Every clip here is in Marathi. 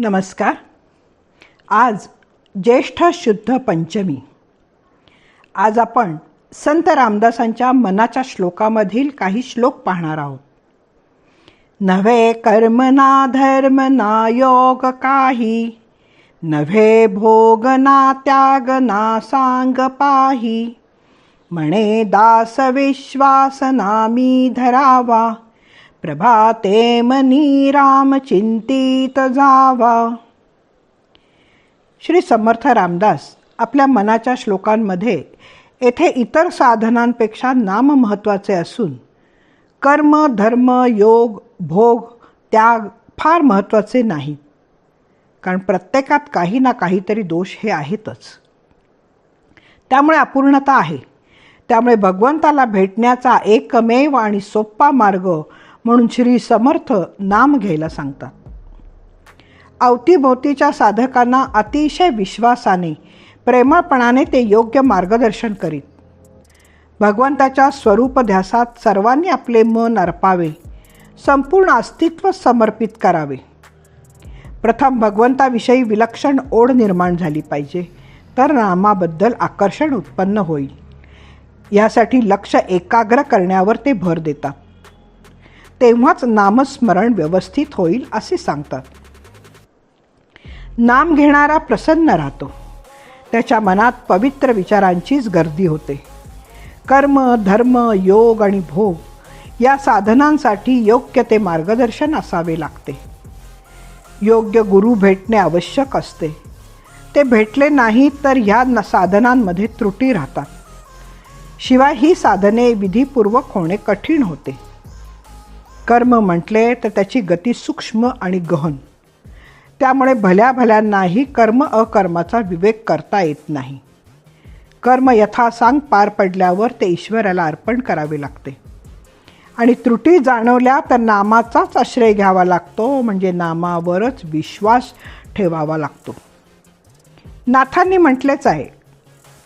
नमस्कार. आज ज्येष्ठ शुद्ध पंचमी. आज आपण संत रामदासांच्या मनाच्या श्लोकामधील काही श्लोक पाहणार आहोत. नव्हे कर्म ना धर्म ना योग काही नव्हे भोग ना त्याग ना सांग पाही म्हणे दास विश्वास नामी धरावा प्रभाते मनी राम चिंतित जावा. श्री समर्थ रामदास आपल्या मनाच्या श्लोकांमध्ये येथे इतर साधनांपेक्षा नाम महत्त्वाचे असून कर्म धर्म योग भोग त्याग फार महत्त्वाचे नाहीत कारण प्रत्येकात काही ना काहीतरी दोष हे आहेतच. त्यामुळे अपूर्णता आहे. त्यामुळे भगवंताला भेटण्याचा एकमेव आणि सोप्पा मार्ग म्हणून श्री समर्थ नाम घ्यायला सांगतात. अवतीभोवतीच्या साधकांना अतिशय विश्वासाने प्रेमळपणाने ते योग्य मार्गदर्शन करीत. भगवंताच्या स्वरूप ध्यासात सर्वांनी आपले मन अर्पावे संपूर्ण अस्तित्व समर्पित करावे. प्रथम भगवंताविषयी विलक्षण ओढ निर्माण झाली पाहिजे तर नामाबद्दल आकर्षण उत्पन्न होईल. यासाठी लक्ष एकाग्र करण्यावर ते भर देतात. तेव्हाच नामस्मरण व्यवस्थित होईल असे सांगतात. नाम घेणारा प्रसन्न राहतो. त्याच्या मनात पवित्र विचारांचीच गर्दी होते. कर्म धर्म योग आणि भोग या साधनांसाठी योग्य ते मार्गदर्शन असावे लागते. योग्य गुरु भेटणे आवश्यक असते. ते भेटले नाहीत तर ह्या न साधनांमध्ये त्रुटी राहतात. शिवाय ही साधने विधीपूर्वक होणे कठीण होते. कर्म म्हटले तर त्याची गती सूक्ष्म आणि गहन. त्यामुळे भल्या भल्यांनाही कर्म अकर्माचा विवेक करता येत नाही. कर्म यथासांग पार पडल्यावर ते ईश्वराला अर्पण करावे लागते. आणि त्रुटी जाणवल्या तर नामाचाच आश्रय घ्यावा लागतो म्हणजे नामावरच विश्वास ठेवावा लागतो. नाथांनी म्हटलेच आहे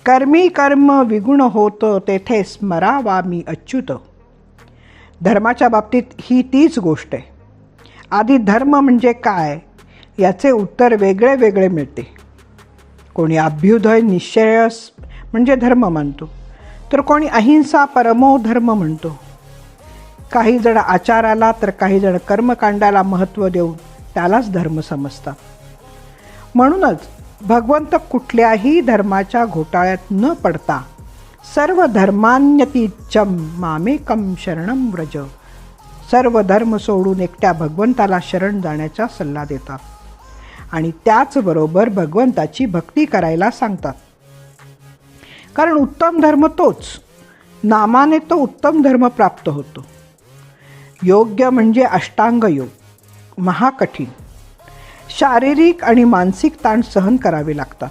कर्मी कर्म विगुण होतं तेथे स्मरावा मी अच्युत. धर्माच्या बाबतीत ही तीच गोष्ट आहे. आधी धर्म म्हणजे काय याचे उत्तर वेगळे वेगळे मिळते. कोणी अभ्युदय निश्चयस म्हणजे धर्म मानतो तर कोणी अहिंसा परमो धर्म म्हणतो. काही जण आचाराला तर काही जण कर्मकांडाला महत्त्व देऊन त्यालाच धर्म समजतात. म्हणूनच भगवंत कुठल्याही धर्माच्या घोटाळ्यात न पडता सर्व धर्मान्यतीच्छम मामेकम शरणम व्रज. सर्व धर्म सोडून एकट्या भगवंताला शरण जाण्याचा सल्ला देतात. आणि त्याचबरोबर भगवंताची भक्ती करायला सांगतात. कारण उत्तम धर्म तोच. नामाने तो उत्तम धर्म प्राप्त होतो. योग्य म्हणजे अष्टांग योग. महाकठीण. शारीरिक आणि मानसिक ताण सहन करावे लागतात.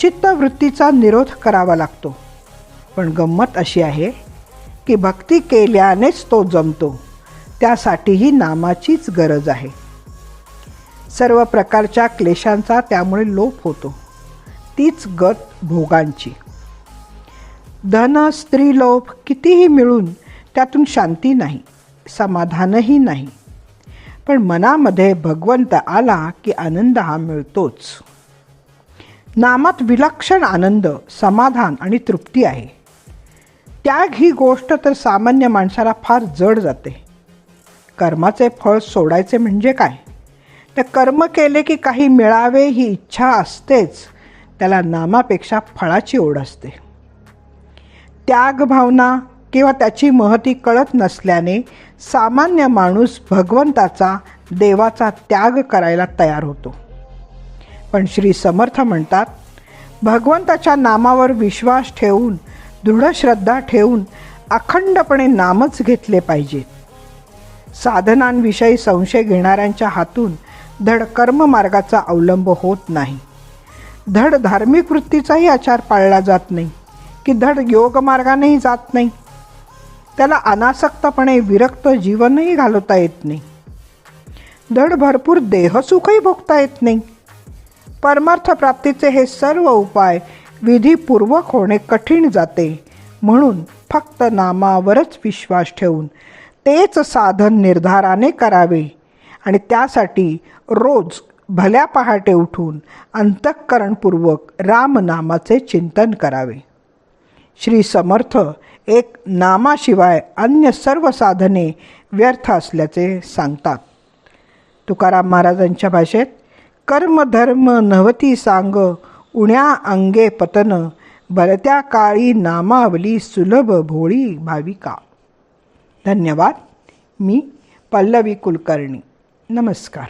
चित्तवृत्तीचा निरोध करावा लागतो. पण गंमत अशी आहे की भक्ती केल्यानेच तो जमतो. त्यासाठीही नामाचीच गरज आहे. सर्व प्रकारच्या क्लेशांचा त्यामुळे लोप होतो. तीच गत भोगांची. धन स्त्रीलोभ कितीही मिळून त्यातून शांती नाही समाधानही नाही. पण मनामध्ये भगवंत आला की आनंद हा मिळतोच. नामात विलक्षण आनंद समाधान आणि तृप्ती आहे. त्याग ही गोष्ट तर सामान्य माणसाला फार जड जाते. कर्माचे फळ सोडायचे म्हणजे काय? तर कर्म केले की काही मिळावे ही इच्छा असतेच त्याला नामापेक्षा फळाची ओढ असते. त्याग भावना किंवा त्याची महती कळत नसल्याने सामान्य माणूस भगवंताचा देवाचा त्याग करायला तयार होतो. पण श्री समर्थ म्हणतात भगवंताच्या नामावर विश्वास ठेवून दृढश्रद्धा ठेवून अखंडपणे नामच घेतले पाहिजेत साधनांविषयी संशय घेणाऱ्यांच्या हातून धड कर्ममार्गाचा अवलंब होत नाही. धड धार्मिक वृत्तीचाही आचार पाळला जात नाही की धड योगमार्गानेही जात नाही. त्याला अनासक्तपणे विरक्त जीवनही घालवता येत नाही. धड भरपूर देहसुखही भोगता येत नाही. परमार्थ प्राप्तीचे हे सर्व उपाय विधीपूर्वक होणे कठीण जाते. म्हणून फक्त नामावरच विश्वास ठेवून तेच साधन निर्धाराने करावे. आणि त्यासाठी रोज भल्या पहाटे उठून अंतःकरणपूर्वक रामनामाचे चिंतन करावे. श्री समर्थ एक नामाशिवाय अन्य सर्व साधने व्यर्थ असल्याचे सांगतात. तुकाराम महाराजांच्या भाषेत कर्म धर्म नवती सांग उण्या अंगे पतन भरत्या काळी नामावली सुलभ भोळी भाविका. धन्यवाद. मी पल्लवी कुलकर्णी. नमस्कार.